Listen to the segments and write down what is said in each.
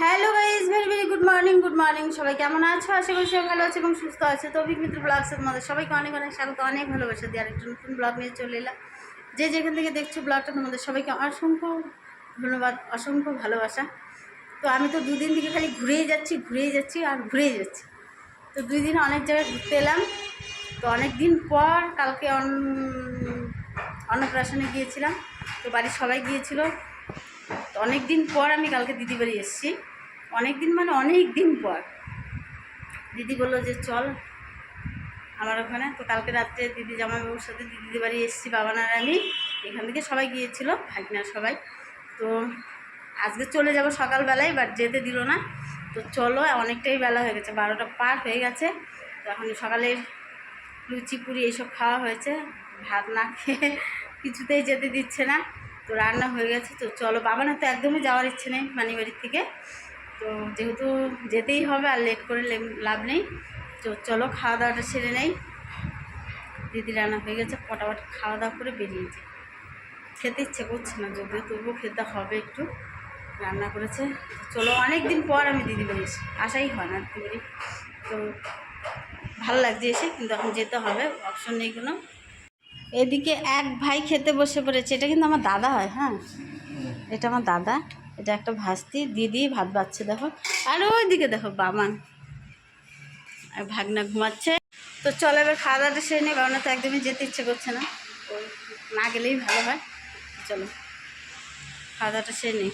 Hello guys very very good morning good morning সবাই কেমন আছো? আশা করি সবাই ভালো আছে এবং সুস্থ আছে। তো মিত্র ব্লগসে তোমাদের সবাইকে অনেক অনেক স্বাগত, অনেক ভালোবাসা দিয়ে আরেকটা নতুন ব্লগ নিয়ে চলে এলাম। যে যেখান থেকে দেখছ ব্লগটা তোমাদের সবাইকে অসংখ্য ধন্যবাদ, অসংখ্য ভালোবাসা। তো আমি তো দুদিন থেকে খালি ঘুরেই যাচ্ছি ঘুরেই যাচ্ছি আর ঘুরেই যাচ্ছি। তো দুই দিন অনেক জায়গায় ঘুরতে এলাম। তো অনেক দিন পর কালকে অন অন্নপ্রাশনে গিয়েছিলাম। তো বাড়ির সবাই গিয়েছিল। তো অনেক দিন পর আমি কালকে দিদি বাড়ি এসেছি। অনেক দিন মানে অনেক দিন পর। দিদি বলল যে, চল আমার ওখানে। তো কালকে রাত্রে দিদি জামাইবাবুর সাথে দিদি বাড়ি এসেছি বাবানার আমি। এখান থেকে সবাই গিয়েছিল ভাগনার সবাই। তো আজকে চলে যাব সকালবেলায় বাট যেতে দিল না। তো চলো, অনেকটাই বেলা হয়ে গেছে, বারোটা পার হয়ে গেছে। তো এখন সকালে লুচি পুরি এইসব খাওয়া হয়েছে। ভাত না খেয়ে কিছুতেই যেতে দিচ্ছে না। তো রান্না হয়ে গেছে, তো চলো বাবা না তো একদমই যাওয়ার ইচ্ছে নেই মানি বাড়ির থেকে। তো যেহেতু যেতেই হবে আর লেট করে লাভ নেই, তো চলো খাওয়া দাওয়াটা সেরে নেই। দিদি রান্না হয়ে গেছে ফটাফট খাওয়া দাওয়া করে বেরিয়েছে খেতে ইচ্ছে করছে না, যদিও তবুও খেতে হবে একটু, রান্না করেছে। চলো অনেক দিন পর আমি দিদি বাড়ি আসাই হয় না দিদি তো ভালো লাগছে এসে, কিন্তু এখন যেতে হবে অপশন নেই কোনো। এদিকে এক ভাই খেতে বসে পড়েছে। এটা কিন্তু আমার দাদা হয় হ্যাঁ? এটা আমার দাদা। এটা একটা ভাস্তি। দিদি ভাত বাচ্ছে দেখো। আর ওইদিকে দেখো, বামান। আর ভাগনা ঘুমাচ্ছে। তো চলো এবার খাওয়া দাওয়াটা সেরে নেই, বাবানা তো একদমই যেতে ইচ্ছে করছে না। না গেলেই ভালো হয়। চলো, খাওয়া দাওয়াটা সেরে নেই।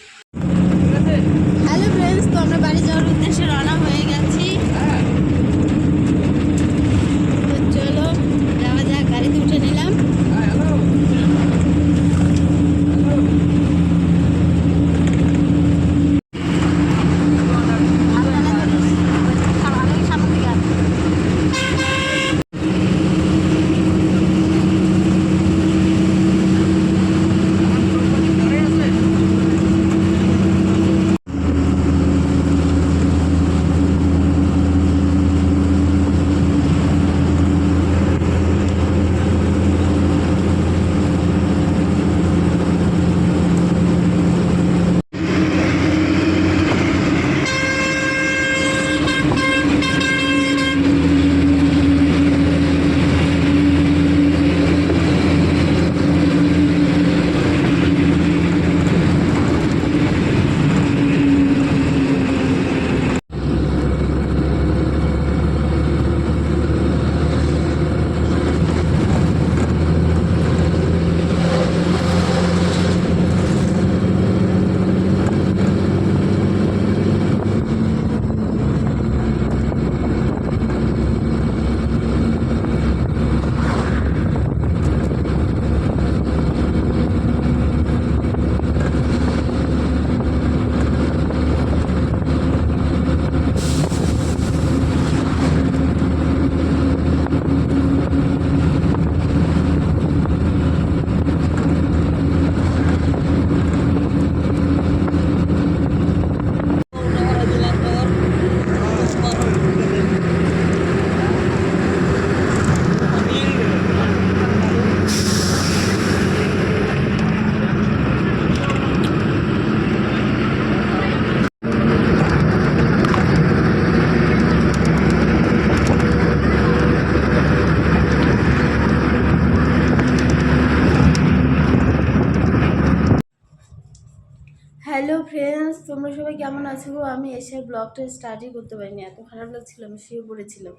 ফ্রেন্ডস তোমরা সবাই কেমন আছো গো? আমি এসে ব্লগটা স্টার্টই করতে পারিনি। এত খারাপ লাগছিল, আমি শুয়ে পড়েছিলাম।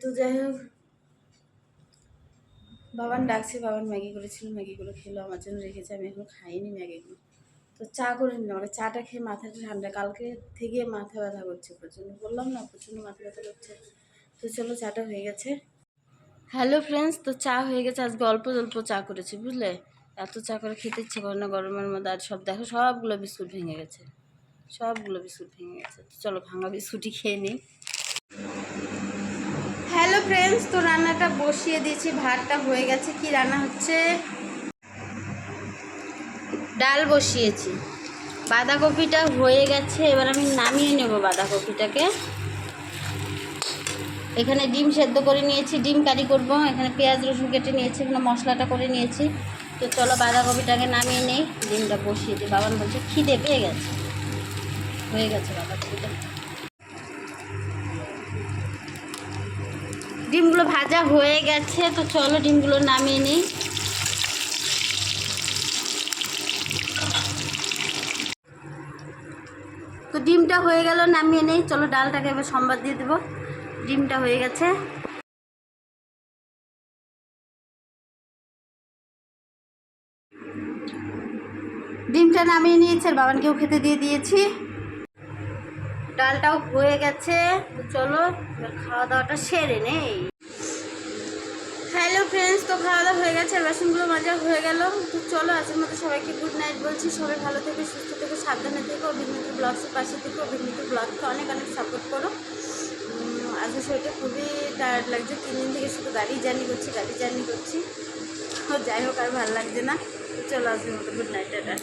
তো যাই হোক, বাবান ডাকছে, বাবান ম্যাগি করেছিল ম্যাগিগুলো খেলো, আমার জন্য রেখেছে, আমি এখনও খাইনি ম্যাগিগুলো। তো চা করে নিলাম মানে চাটা খেয়ে মাথাটা ঠান্ডা, কালকে থেকে মাথা ব্যথা করছে প্রচণ্ড বললাম না প্রচণ্ড মাথা ব্যথা করছে। তো চলো, চাটা হয়ে গেছে। হ্যালো ফ্রেন্ডস তো চা হয়ে গেছে, আজকে অল্প অল্প চা করেছি, বুঝলে? এত চা করে খেতে ইচ্ছে করে না, গরমের মধ্যে আর সব, দেখো সবগুলো বিস্কুট ভেঙে গেছে। সবগুলো বিস্কুট ভেঙে গেছে। চলো ভাঙা বিস্কুটই খেয়ে নিই। হ্যালো ফ্রেন্ডস, তো রান্নাটা বসিয়ে দিয়েছি, ভাতটা হয়ে গেছে, কি রান্না হচ্ছে? ডাল বসিয়েছি। বাঁধাকপিটা হয়ে গেছে, এবার আমি নামিয়ে নেব বাঁধাকপিটাকে। এখানে ডিম সেদ্ধ করে নিয়েছি, ডিম কারি করব। এখানে পেঁয়াজ, রসুন কেটে নিয়েছি, এখানে মশলাটা করে নিয়েছি। তো চলো বাঁধাকপিটাকে নামিয়ে নেই, ডিমটা বসিয়ে দিই। বাবান বলছে, খিদে পেয়ে গেছে। হয়ে গেছে ছিল ডিমগুলো ভাজা হয়ে গেছে, তো চলো ডিমগুলো নামিয়ে নিই। তো ডিমটা হয়ে গেল, নামিয়ে নেই। চলো ডালটাকে এবার সম্বাদ দিয়ে দেবো। ডিমটা হয়ে গেছে। ডিমটা নামিয়ে নিয়েছে, আর বাবানকেও খেতে দিয়ে দিয়েছি। ডালটাও হয়ে গেছে। চলো খাওয়া দাওয়াটা সেরে নেই। হ্যালো ফ্রেন্ডস তো খাওয়া দাওয়া হয়ে গেছে বাসনগুলো মজা হয়ে গেল। তো চলো, আজকের মতো সবাইকে গুড নাইট বলছি। সবাই ভালো থেকে, সুস্থ থেকে, সাবধানে থেকো। অভিনীত ব্লগসের পাশে থেকে। অভিনীত ব্লগকে অনেক অনেক সাপোর্ট করো। আজকে শরীরটা খুবই টায়ার্ড লাগছে। তিন দিন থেকে শুধু গাড়ি জার্নি করছি, গাড়ি জার্নি করছি। যাই হোক, আর ভালো লাগছে না। তো চলো আজকের মতো গুড নাইট টাটা